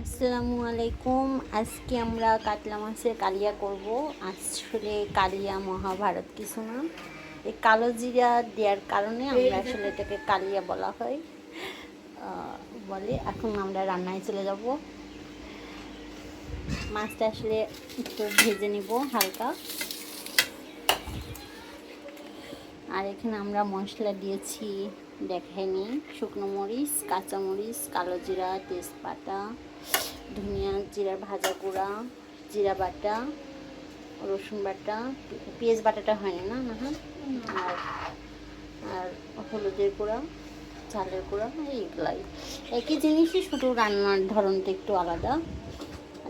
আসসালামু আলাইকুম। আজকে আমরা কাতলা মাছের কালিয়া করব। আসলে কালিয়া মহাভারত কিছু না। এই কালো জিরা দেওয়ার কারণে আমরা আসলে এটাকে কালিয়া বলা হয়। বলে এখন আমরা রান্নায় চলে যাব। মাছটা আসলে একটু ভেজে নিব হালকা। আর এখানে আমরা মশলা দিয়েছি দেখাইনি শুকনো মরিচ, কাঁচা মরিচ, কালো জিরা, তেজপাতা, ধনিয়া জিরার ভাজা গুঁড়া, জিরা বাটা, রসুন বাটা, পেঁয়াজ বাটাটা হয় না না হ্যাঁ আর আর হলুদের গুঁড়া, চালের গুঁড়া, এইগুলাই। একই জিনিসই শুধু রান্নার ধরনটা একটু আলাদা।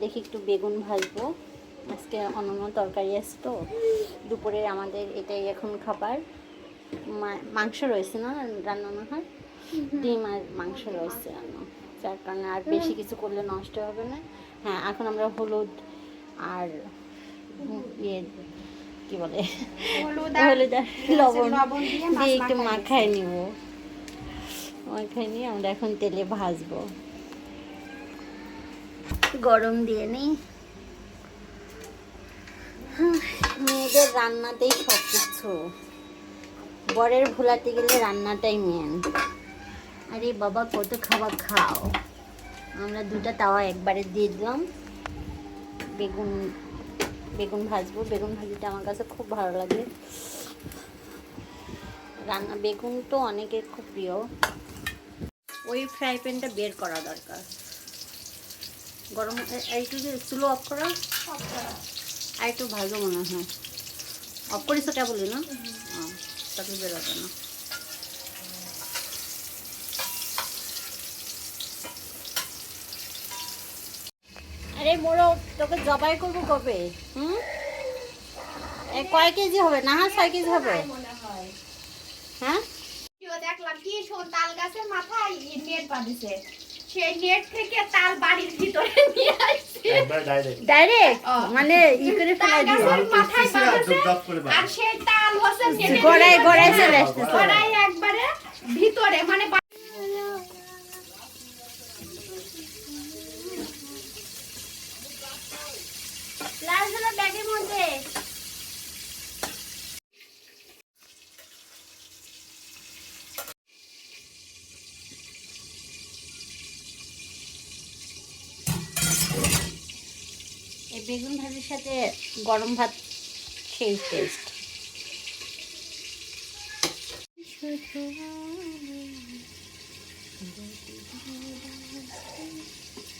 দেখি একটু বেগুন ভাজবো। আজকে অন্যান্য তরকারি আছে তো। দুপুরে আমাদের এটাই এখন খাবার। মাংস রয়েছে না রান্না না হয় ডিম আর মাংস রয়েছে রান্না যার কারণে আর বেশি কিছু করলে নষ্ট হবে না। হ্যাঁ এখন আমরা হলুদ আর ইয়ে কি বলে? হলুদ আর লবণ দিয়ে একটু মাখায় নিব। মাখায় নিয়ে আমরা এখন তেলে ভাজবো। গরম দিয়ে নিই মেয়েদের রান্নাতেই সব কিছু। বরের ভোলাতে গেলে রান্নাটাই মেন আরে বাবা কত খাবার খাও। আমরা দুটা তাওয়া একবারে দিয়ে দিলাম। বেগুন বেগুন ভাজবো। বেগুন ভাজিটা আমার কাছে খুব ভালো লাগে। রান্না বেগুন তো অনেকের খুব প্রিয়। ওই ফ্রাই প্যানটা বের করা দরকার। গরম একটু যে চুলো অফ করা? আর একটু ভালো মনে হয়। অফ করিস ওটা বলি না? ও, বেরোবে না। আরে মোড়ো তোকে জবাই করব কবে? হুম? কয় কেজি হবে? না হ্যাঁ ছয় কেজি হবে? মনে হয় হ্যাঁ দেখলাম কি শোন তাল গাছের মাথায় নেট বাঁধেছে সেই নেট থেকে তাল বাড়ির ভিতরে নিয়ে আসছে। ডাইরেক্ট ডাইরেক্ট মানে ই করে তাল ফেলাই মাথায় শিশিরা বাঁধেছে ডুবডাব করে বাঁধে। আর সেই তাল হচ্ছে গড়াই গড়াই চলে আসতেছে। গড়াই একবারে ভিতরে মানে লাল ব্যাগের মধ্যে। বেগুন ভাজির সাথে গরম ভাত সেই টেস্ট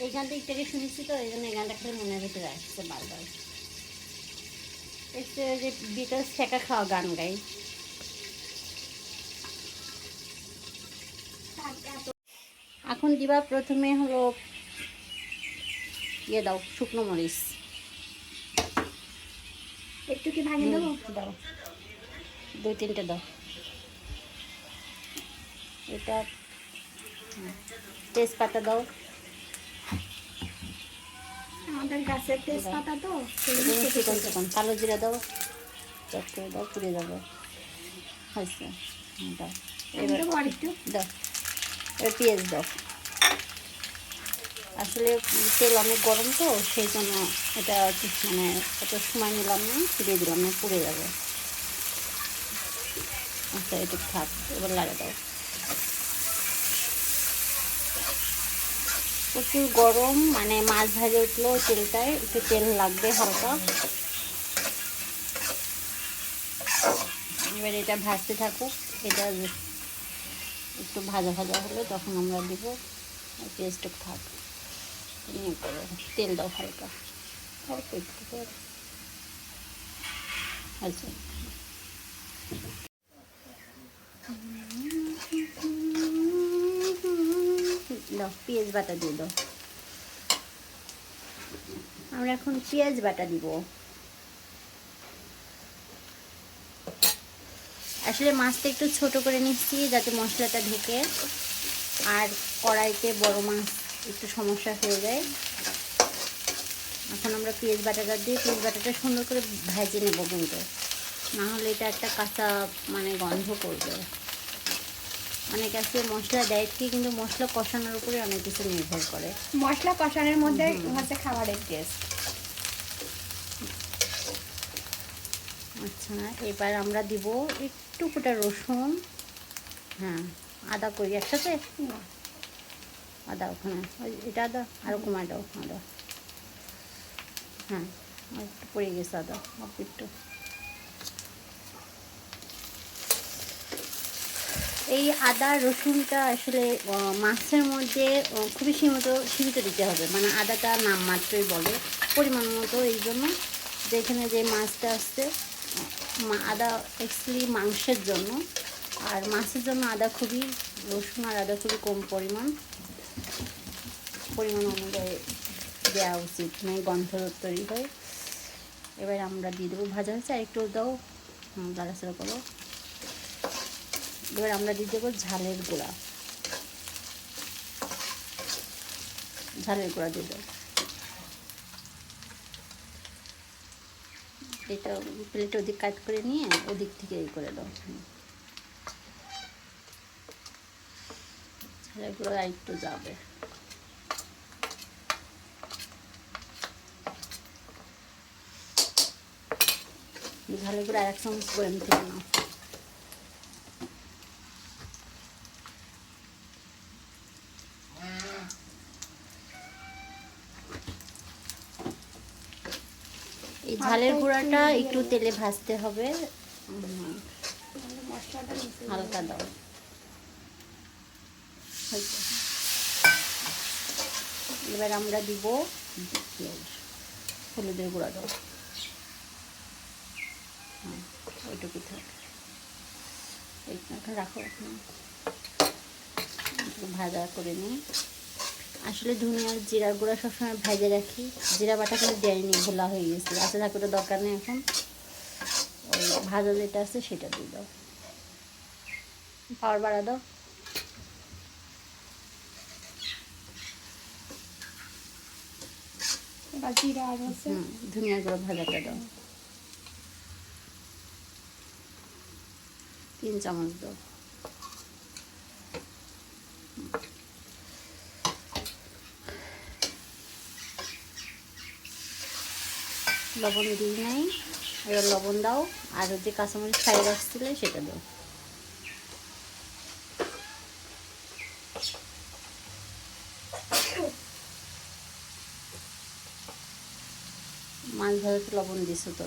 এই গানটা একটু শুনেছি তো, এই জন্য এই গানটা খালি মনের ভিতরে আসছে বারবার। একটু যে বিটল শেখা খাওয়া গান গাই। এখন দিবা প্রথমে হলো ইয়ে দাও, শুকনো মরিচ। একটু কি ভাঙে দেবো? দাও। দুই তিনটে দাও। এটা তেজপাতা দাও। আমাদের গাছের তেজপাতা তো সেই এগুলো জন্য চিকন চিকন। কালো জিরা দাও। চট করে দাও পুড়ে যাবে। হয়েছে। দাও। এবার দাও। এবার পেঁয়াজ দাও। আসলে তেল অনেক গরম তো, সেই জন্য এটা মানে এত সময় নিলাম না দিয়ে দিলাম না, পুড়ে যাবে। আচ্ছা এটা থাক, এবার লাগা দাও। প্রচুর গরম মানে মাছ ভাজে উঠল তেলটায়, একটু তেল লাগবে হালকা। এবার এটা ভাজতে থাকুক, এটা একটু ভাজা ভাজা হলে তখন আমরা দিব পেস্ট থাক। করো তেল দাও হালকা। একটু করে। আচ্ছা। দাও পেঁয়াজ বাটা দিয়ে দাও। আমরা এখন পেঁয়াজ বাটা দিব। আসলে মাছটা একটু ছোট করে নিচ্ছি যাতে মশলাটা ঢুকে। আর কড়াইতে বড় মাছ একটু সমস্যা হয়ে যায়। এখন আমরা পেঁয়াজ বাটাটা দিয়ে পেঁয়াজ বাটাটা সুন্দর করে ভেজে নেব কিন্তু। না হলে এটা একটা কাঁচা মানে গন্ধ করবে। অনেক আছে মশলা দেয় ঠিকই কিন্তু মশলা কষানোর উপরে অনেক কিছু নির্ভর করে। মশলা কষানোর মধ্যে হচ্ছে খাবারের টেস্ট আচ্ছা এবার আমরা দিব একটু কোটা রসুন। হ্যাঁ আদা করি একসাথে? আদা ওখানে। এটা আদা কমায় দাও আদা হ্যাঁ আর একটু পড়ে গেছে আদা একটু। এই আদা, রসুনটা আসলে মাছের মধ্যে খুবই সীমিত সীমিত দিতে হবে। মানে আদাটা নাম মাত্রই বলে, পরিমাণ মতো এই জন্য যেখানে যে মাছটা আসছে আদা অ্যাকচুয়ালি মাংসের জন্য। আর মাছের জন্য আদা খুবই, রসুন আর আদা খুবই কম পরিমাণ। পরিমাণ অনুযায়ী দেওয়া উচিত মানে গন্ধ তৈরি হয় এবার আমরা দিয়ে দেবো ভাজা হচ্ছে আর একটু দাও হুম, নাড়াচাড়া করো। এবার আমরা দিয়ে দেবো ঝালের গুঁড়া। ঝালের গুঁড়া দিয়ে দেবো। এটা প্লেট ওদিক কাট করে নিয়ে ওদিক থেকে এই করে দাও। ঝালের গুঁড়ো আর একটু যাবে। ঝালের গুঁড়ো এক চামচ করে থেকে নাও। এই ঝালের গুঁড়াটা একটু তেলে ভাজতে হবে। হালকা দাও। এবার আমরা দিব হলুদের গুঁড়া দাও হুম, ওইটুকু থাক এইটা রাখো এখন। ভাজা করে নিই। আসলে ধনিয়ার জিরার গুঁড়া সবসময় ভেজে রাখি। জিরা বাটা কিন্তু দেয়নি ভোলা হয়ে গেছে। আচ্ছা থাকলে তো দরকার নেই এখন। ওই ভাজা যেটা আছে সেটা দিয়ে দাও। পাওয়ার বাড়া দাও। জিরা আর ধনিয়া গুঁড়ো ভাজাটা দাও। তিন চামচ দাও। লবণ দিই নাই, এবার লবণ দাও, আর যে কাঁচামরিচ খাই রাখছিলে সেটা দাও। মাছ ভাজাতে লবণ দিছো তো?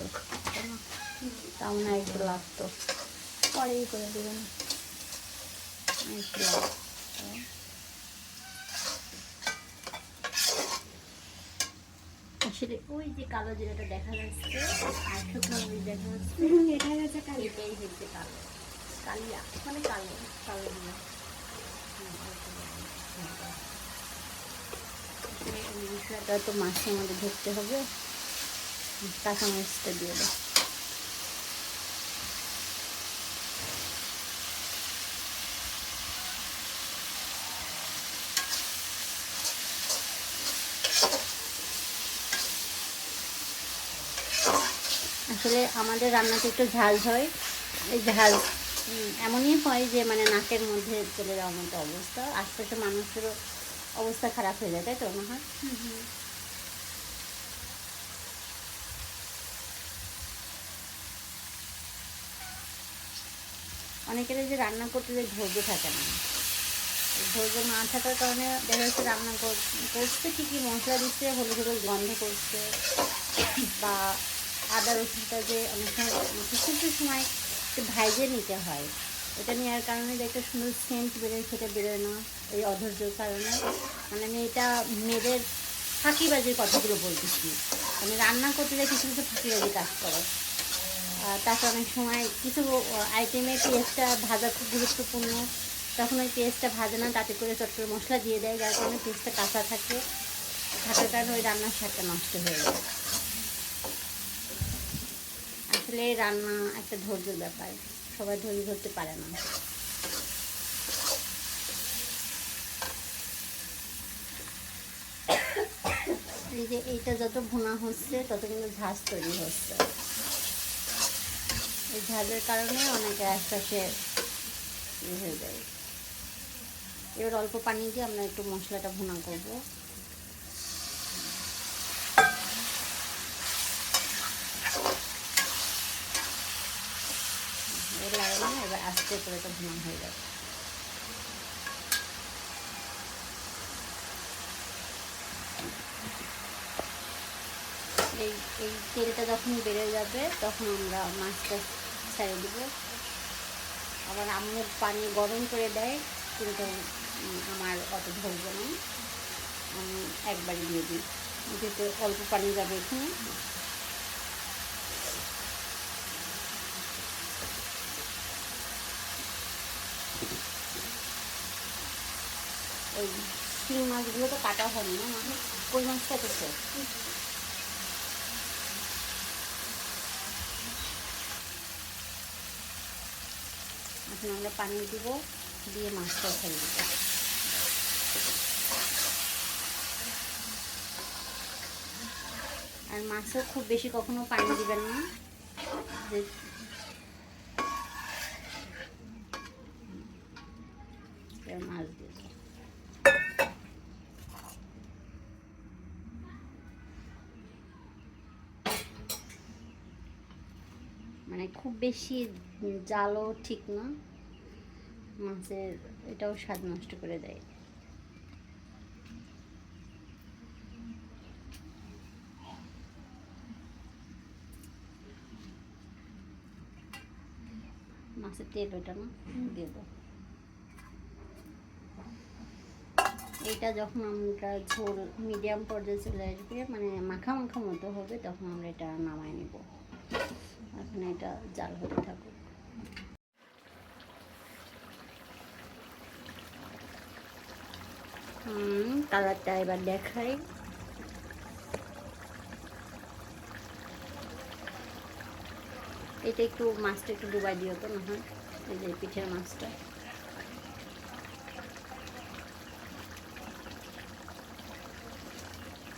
তাও না একটু লাগতো। পরেই করে দেবেন। আসলে ওই যে কালো জিরাটা দেখা যাচ্ছে আর শুকনো মরিচ দেখা যাচ্ছে এটা হচ্ছে কালি। এটাই হচ্ছে কালো। কালিয়া মানে কালো কালো জিরা। মশলাটা তো। মাছের মধ্যে ধরতে হবে। কাঁচামরিচটা দিয়ে দাও আসলে আমাদের রান্নাতে একটু ঝাল হয়। এই ঝাল এমনই হয় যে মানে নাকের মধ্যে চলে যাওয়ার মতো অবস্থা। আশপাশে মানুষেরও অবস্থা খারাপ হয়ে যায় তাই তো মনে হয়? অনেকের যে রান্না করতে যে ধৈর্য থাকে না। ধৈর্য না থাকার কারণে দেখা যাচ্ছে রান্না কর- করছে ঠিকই মশলা দিচ্ছে হলুদ হলুদ গন্ধ করছে বা আদা রসুনটা যে অনেক সময় কিছু সময় একটু ভাইজে নিতে হয়। এটা নেওয়ার কারণে যে একটা সুন্দর সেন্ট বেরোয়, সেটা বেরোয় না, এই অধৈর্যর কারণে। মানে আমি এটা মেয়েদের ফাঁকিবাজির কথাগুলো বলতেছি মানে রান্না করতে গিয়ে কিছু কিছু ফাঁকিবাজি কাজ করে। তারপর অনেক সময় কিছু আইটেমে পেঁয়াজটা ভাজা খুব গুরুত্বপূর্ণ। তখন ওই পেঁয়াজটা ভাজে না, তাতে করে চট করে মশলা দিয়ে দেয়, যার কারণে পেঁয়াজটা কাঁচা থাকে। থাকার কারণে ওই রান্নার স্বাদটা নষ্ট হয়ে যায়। আসলে রান্না একটা ধৈর্যের ব্যাপার। সবাই ধৈর্য ধরতে পারে না। এই যে এইটা যত ভুনা হচ্ছে, তত কিন্তু ঝাঁজ তৈরি হচ্ছে। এই ঝাঁজের কারণে অনেকে আশপাশে ইয়ে হয়ে যায়। এবার অল্প পানি দিয়ে আমরা একটু মশলাটা ভুনা করব এবার লাগে না এবার আস্তে হয়ে যাবে এই এই তেলটা যখন বেড়ে যাবে, তখন আমরা মাছটা ছেড়ে দিব। আবার আম্মু পানি গরম করে দেয়, কিন্তু আমার অত ধরবো না। আমি একবারই দিয়ে দিই। যেহেতু অল্প পানি যাবে এখানে। ওই শিং মাছগুলো তো কাটা হয়নি না মানে কই মাছ কেটেছে? এখন আমরা পানি দিব, দিয়ে মাছটা ফেলে দিব। আর মাছও খুব বেশি কখনো পানি দিবেন না। যে মাছ দিয়ে মানে খুব বেশি জালও ঠিক না। মাছের এটাও স্বাদ নষ্ট করে দেয়। মাছের তেল ওটা না, দিয়ে এটা যখন আমরা ঝোল, মিডিয়াম পর্যায়ে চলে আসবে মানে মাখা মাখা মতো হবে, তখন আমরা এটা নামায় নেব। এখন এটা জাল হতে থাকুক। হুম কালারটা এবার দেখাই। এটা একটু মাছটা একটু ডুবাই দিও তো না হয়? এই যে পিঠের মাছটা।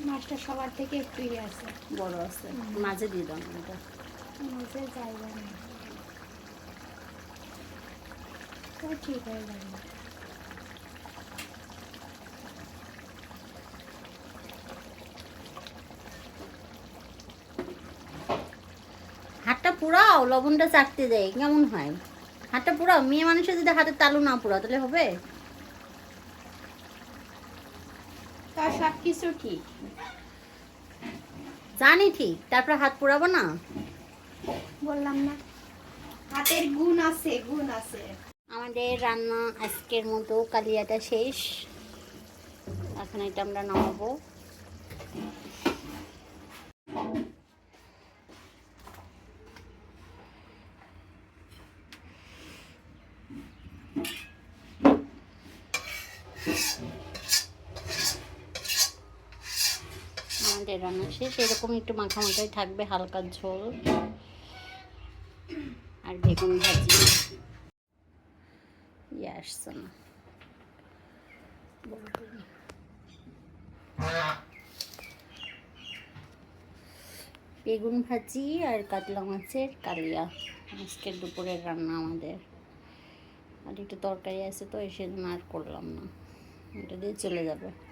মাছটা সবার থেকে একটু ইয়ে আছে। বড় আছে। মাঝে দিয়ে দাও এটা। জায়গা তো ঠিক হয়ে যাবে হাতটা পুরাও লবণটা চাটতে দেয় কেমন হয়? হাতটা পুরাও মেয়ে মানুষের যদি হাতের তালু না পুরাও তাহলে হবে? তার সব কিছু ঠিক। জানি ঠিক তারপর হাত পুরাবো না? বললাম না। হাতের গুণ আছে গুণ আছে। আমাদের রান্না আজকের মতো, কালিয়াটা শেষ। এখন এটা আমরা নামাবো। আমাদের রান্না শেষ। এরকম একটু মাখা মাখাই থাকবে, হালকা ঝোল। আর বেগুন ভাজি। ইয়ে আসছে না। বেগুন ভাজি আর কাতলা মাছের কালিয়া। আজকের দুপুরের রান্না আমাদের। আর একটু তরকারি আছে তো সেজন্য আর করলাম না। এটা দিয়ে চলে যাবে।